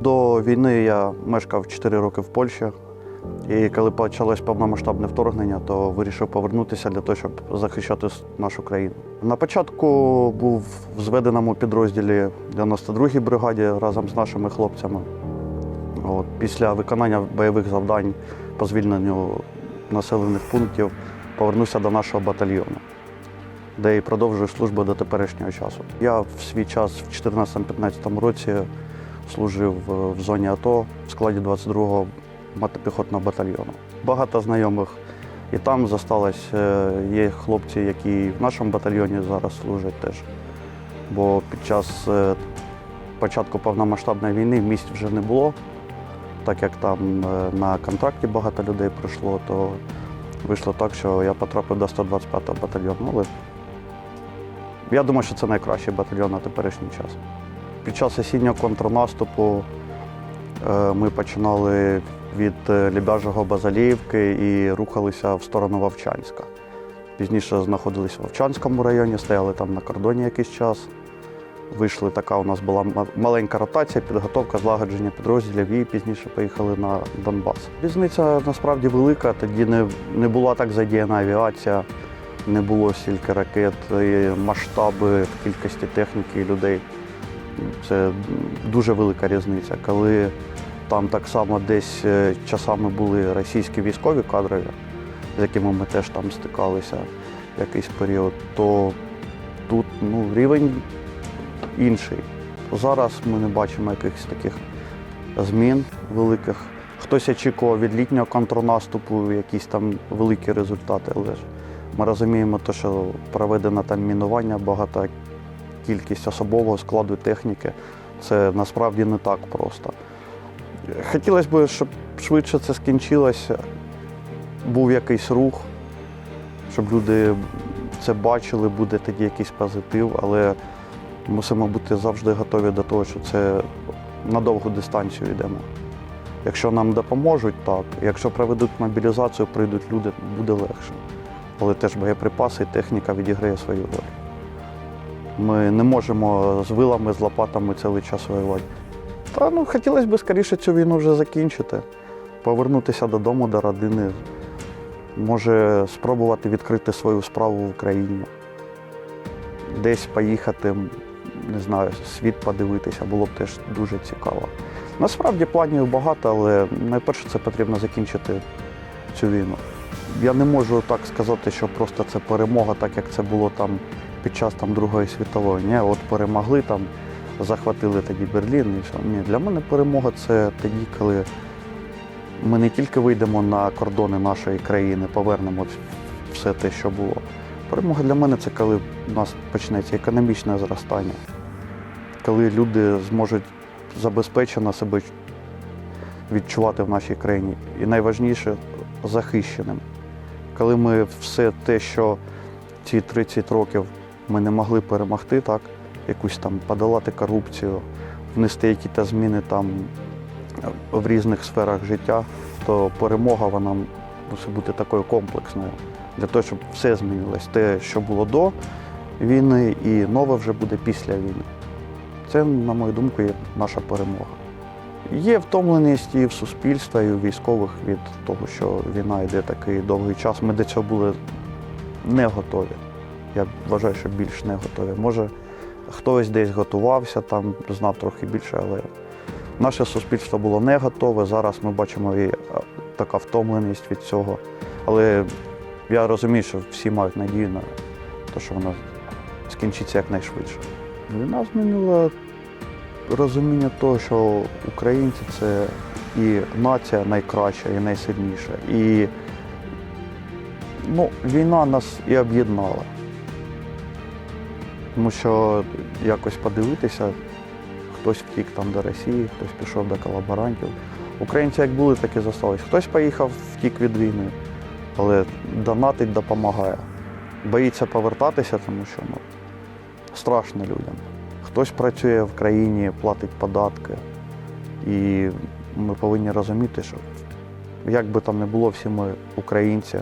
До війни я мешкав 4 роки в Польщі. І коли почалось повномасштабне вторгнення, то вирішив повернутися для того, щоб захищати нашу країну. На початку був в зведеному підрозділі 92-й бригаді разом з нашими хлопцями. От, після виконання бойових завдань по звільненню населених пунктів повернувся до нашого батальйону, де і продовжую службу до теперішнього часу. Я в свій час в 2014-2015 році служив е, в зоні АТО в складі 22-го мотопіхотного батальйону. Багато знайомих і там зосталось. Е, Є хлопці, які в нашому батальйоні зараз служать теж. Бо під час е, початку повномасштабної війни місць вже не було. Так як там на контракті багато людей прийшло, то вийшло так, що я потрапив до 125-го батальйону. Але я думаю, що це найкращий батальйон на теперішній час. Під час осіннього контрнаступу е, ми починали від е, Лібяжого Базаліївки і рухалися в сторону Вовчанська. Пізніше знаходилися в Вовчанському районі, стояли там на кордоні якийсь час. Вийшли, така у нас була маленька ротація, підготовка, злагодження підрозділів і пізніше поїхали на Донбас. Різниця насправді велика. Тоді не, не була так задіяна авіація, не було стільки ракет, і масштаби кількості техніки і людей. Це дуже велика різниця. Коли там так само десь е, часами були російські військові кадрові, з якими ми теж там стикалися якийсь період, то тут ну, рівень інший. Зараз ми не бачимо якихось таких змін великих. Хтось очікував від літнього контрнаступу якісь там великі результати, але ж ми розуміємо, те, що проведено там мінування, багата кількість особового складу техніки. Це насправді не так просто. Хотілося б, щоб швидше це скінчилося, був якийсь рух, щоб люди це бачили, буде тоді якийсь позитив, але мусимо бути завжди готові до того, що це на довгу дистанцію йдемо. Якщо нам допоможуть, так. Якщо проведуть мобілізацію, прийдуть люди, буде легше. Але теж боєприпаси і техніка відіграє свою роль. Ми не можемо з вилами, з лопатами цілий час воювати. Та ну хотілося б скоріше цю війну вже закінчити, повернутися додому, до родини, може спробувати відкрити свою справу в Україні, десь поїхати, не знаю, світ подивитися, було б теж дуже цікаво. Насправді планів багато, але найперше це потрібно закінчити цю війну. Я не можу так сказати, що просто це перемога, так як це було там під час там, Другої світової. Ні, от перемогли там, захватили тоді Берлін і все. Ні, для мене перемога це тоді, коли ми не тільки вийдемо на кордони нашої країни, повернемо все те, що було. Перемога для мене це коли у нас почнеться економічне зростання, коли люди зможуть забезпечено себе відчувати в нашій країні. І найважніше захищеним. Коли ми все те, що ці 30 років ми не могли перемогти, так, якусь там подолати корупцію, внести якісь зміни там в різних сферах життя, то перемога вона мусить бути такою комплексною для того, щоб все змінилось. Те, що було до війни, і нове вже буде після війни. Це, на мою думку, є наша перемога. Є втомленість і в суспільства, і у військових від того, що війна йде такий довгий час. Ми до цього були не готові. Я вважаю, що більш не готові. Може, хтось десь готувався, там знав трохи більше, але наше суспільство було не готове. Зараз ми бачимо і е, така втомленість від цього. Але я розумію, що всі мають надію на те, що вона скінчиться якнайшвидше. Війна змінила розуміння того, що українці це і нація найкраща, і найсильніша. І ну, війна нас і об'єднала. Тому що якось подивитися, хтось втік там до Росії, хтось пішов до колаборантів. Українці як були, так і залишились. Хтось поїхав, втік від війни, але донатить допомагає. Боїться повертатися, тому що ну, страшно людям. Хтось працює в країні, платить податки. І ми повинні розуміти, що як би там не було, всі ми українці,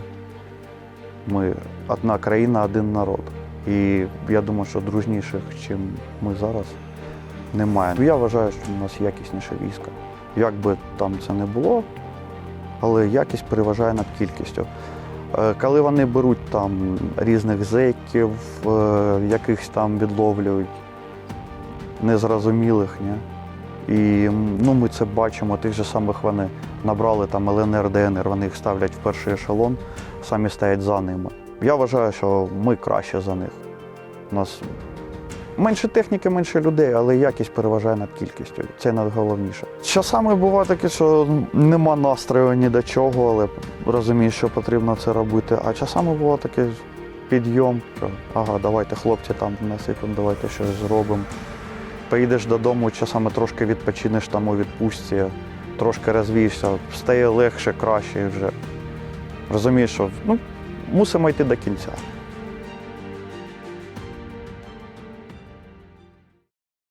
ми одна країна, один народ. І я думаю, що дружніших, чим ми зараз, немає. Я вважаю, що у нас якісніше військо. Як би там це не було, але якість переважає над кількістю. Е, Коли вони беруть там різних зеків, е, якихось там відловлюють незрозумілих, ні? І ну, ми це бачимо, тих же самих вони набрали там ЛНР, ДНР, вони їх ставлять в перший ешелон, самі стоять за ними. Я вважаю, що ми краще за них. У нас менше техніки, менше людей, але якість переважає над кількістю. Це найголовніше. Часами буває таке, що нема настрою ні до чого, але розумієш, що потрібно це робити. А часами буває таке підйом, що ага, давайте хлопці там насипемо, давайте щось зробимо. Поїдеш додому, часами трошки відпочинеш там у відпустці, трошки розвієшся, стає легше, краще вже. Розумієш, що ну, мусимо йти до кінця.